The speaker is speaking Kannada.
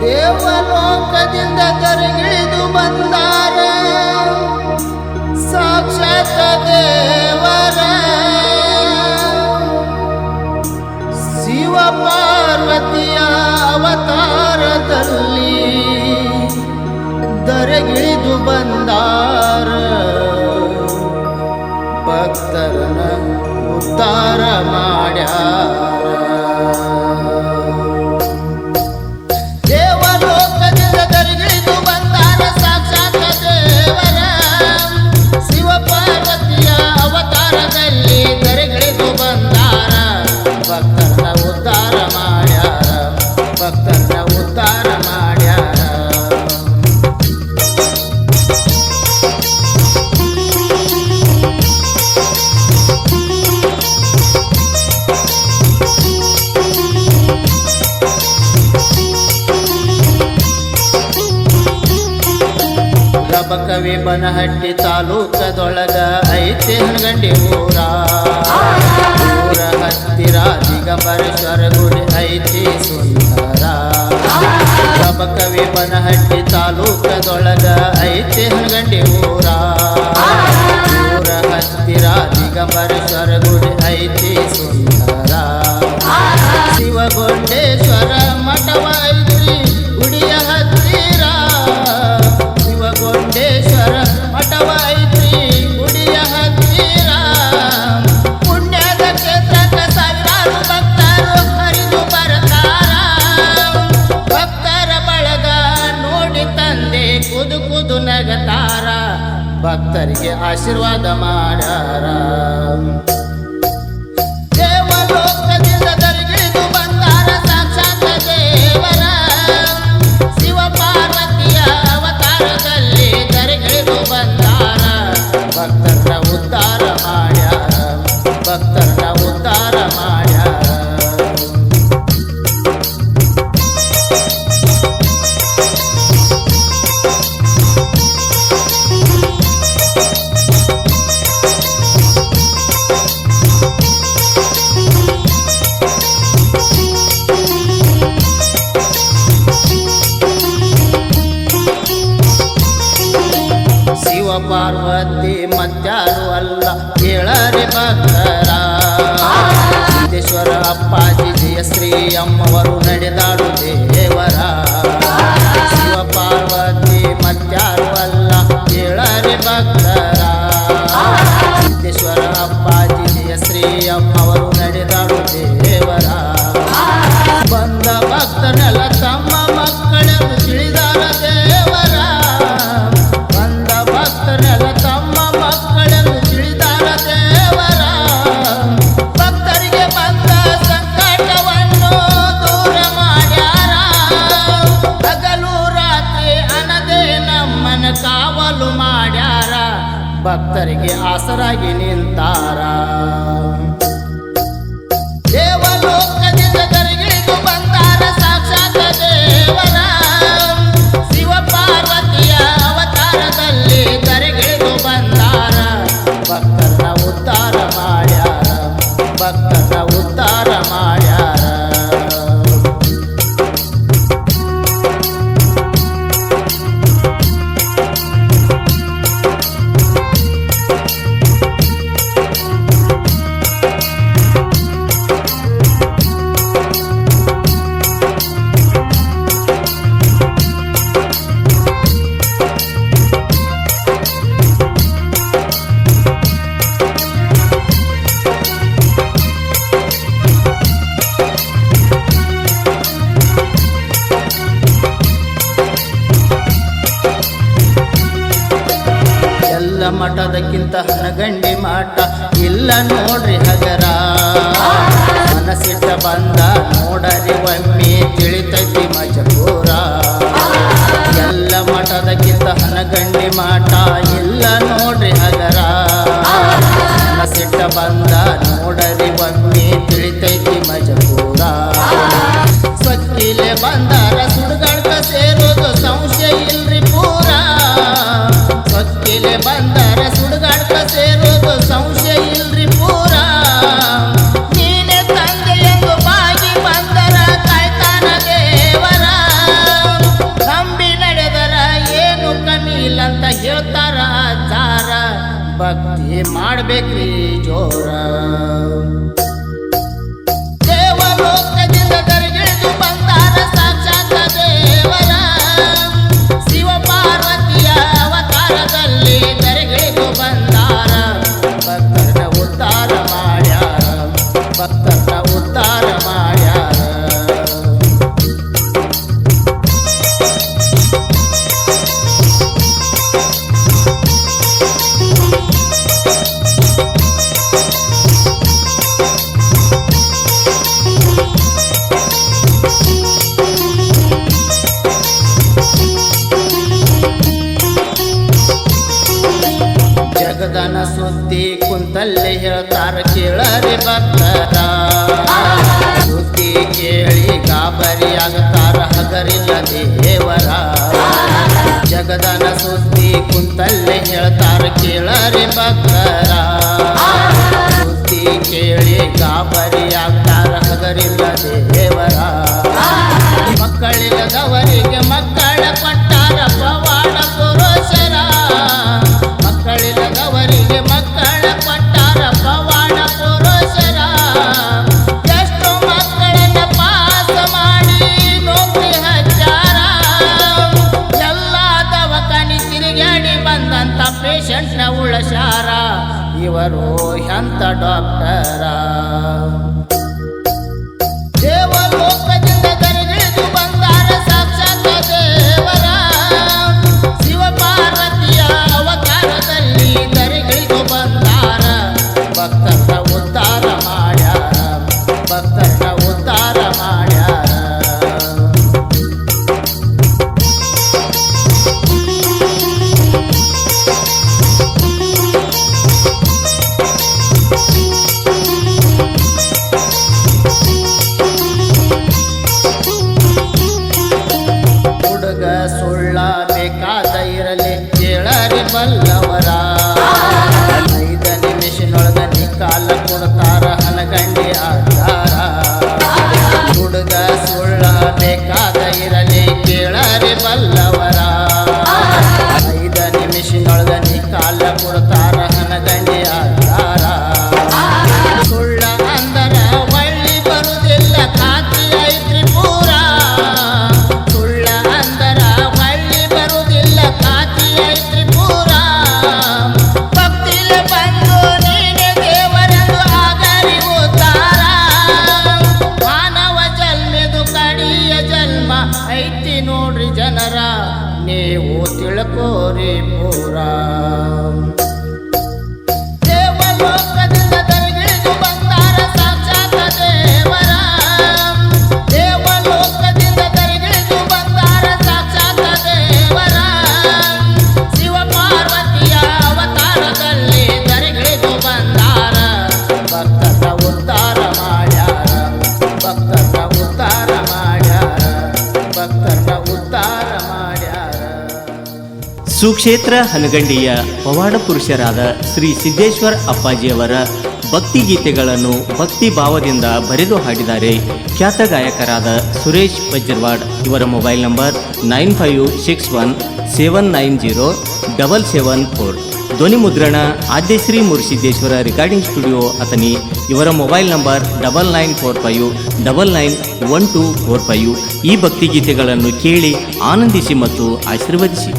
ದೇವಲೋಕದಿಂದ ಕರೆಗಿಳಿದು ಬಂದಾರ. ಸಾಕ್ಷಾತ್ ದೇವರ. ಶಿವ ಪಾರ್ವತಿಯ ಅವತಾರದಲ್ಲಿ ದರೆಗಿಳಿದು ಬಂದಾರ. ಭಕ್ತರನ್ನು ಉತ್ತಾರ ಮಾಡ್ಯಾರ. ಬನಹಟ್ಟಿ ತಾಲೂಕದೊಳಗ ಐತೆ ಹನಗಂಡಿ ಊರ. ಊರ ಹತ್ತಿರ ದಿಗಂಬರೇಶ್ವರ ಗುಡಿ ಐತಿ ಸುಂದರ. ಕವಿ ಬನಹಟ್ಟಿ ತಾಲೂಕದೊಳಗ ಐತೆ ಭಕ್ತರಿಗೆ ಆಶೀರ್ವಾದ ಮಾಡ ಪಾರ್ವತಿ ಮತ್ತಾರು ಅಲ್ಲ ಕೇಳರೆ ಭಕ್ತರ. ಸಿದ್ದೇಶ್ವರ ಅಪ್ಪಾಜಿ ಜಯ ಶ್ರೀ ಅಮ್ಮವರು ನಡೆದಾಡು ದೇವರ. ಶಿವ ಪಾರ್ವತಿ ಮತ್ತಾರು ಅಲ್ಲ ಕೇಳರೆ ಭಕ್ತರ. তার মায়ার ಮಠದಕ್ಕಿಂತ ಹನಗಂಡಿ ಮಾಟ ಇಲ್ಲ ನೋಡ್ರಿ ಹಗರ. ಮನಸ್ಸಿಟ್ಟ ಬಂದ ನೋಡರಿ ಒಮ್ಮೆ ತಿಳಿತೈತಿ. ಭಕ್ತಿ ಮಾಡ್ಬೇಕ್ರಿ ಜೋರ रे भक्तरा सुती केळी काबरी अगतार हगरील देवरा जगदान सुती कुंतल्ले हेळतार केळ रे भक्तरा सुती केळी काबरी अगतार हगरील देवरा ಇವರು ಎಂತ ಡಾಕ್ಟರ கொடுத்தார ಸುಕ್ಷೇತ್ರ ಹನಗಂಡಿಯ ಪವಾಡ ಪುರುಷರಾದ ಶ್ರೀ ಸಿದ್ದೇಶ್ವರ ಅಪ್ಪಾಜಿಯವರ ಭಕ್ತಿ ಗೀತೆಗಳನ್ನು ಭಕ್ತಿ ಭಾವದಿಂದ ಬರೆದು ಹಾಡಿದ್ದಾರೆ. ಖ್ಯಾತ ಗಾಯಕರಾದ ಸುರೇಶ್ ಬಜ್ಜರ್ವಾಡ್ ಇವರ mobile number nine five six one seven nine zero double seven four. ಧ್ವನಿ ಮುದ್ರಣ ಆದ್ಯಶ್ರೀ ಮುರುಸಿದ್ದೇಶ್ವರ ರೆಕಾರ್ಡಿಂಗ್ ಸ್ಟುಡಿಯೋ ಅಥನಿ ಇವರ mobile number double nine four five double nine one two four five. ಈ ಭಕ್ತಿಗೀತೆಗಳನ್ನು ಕೇಳಿ ಆನಂದಿಸಿ ಮತ್ತು ಆಶೀರ್ವದಿಸಿ.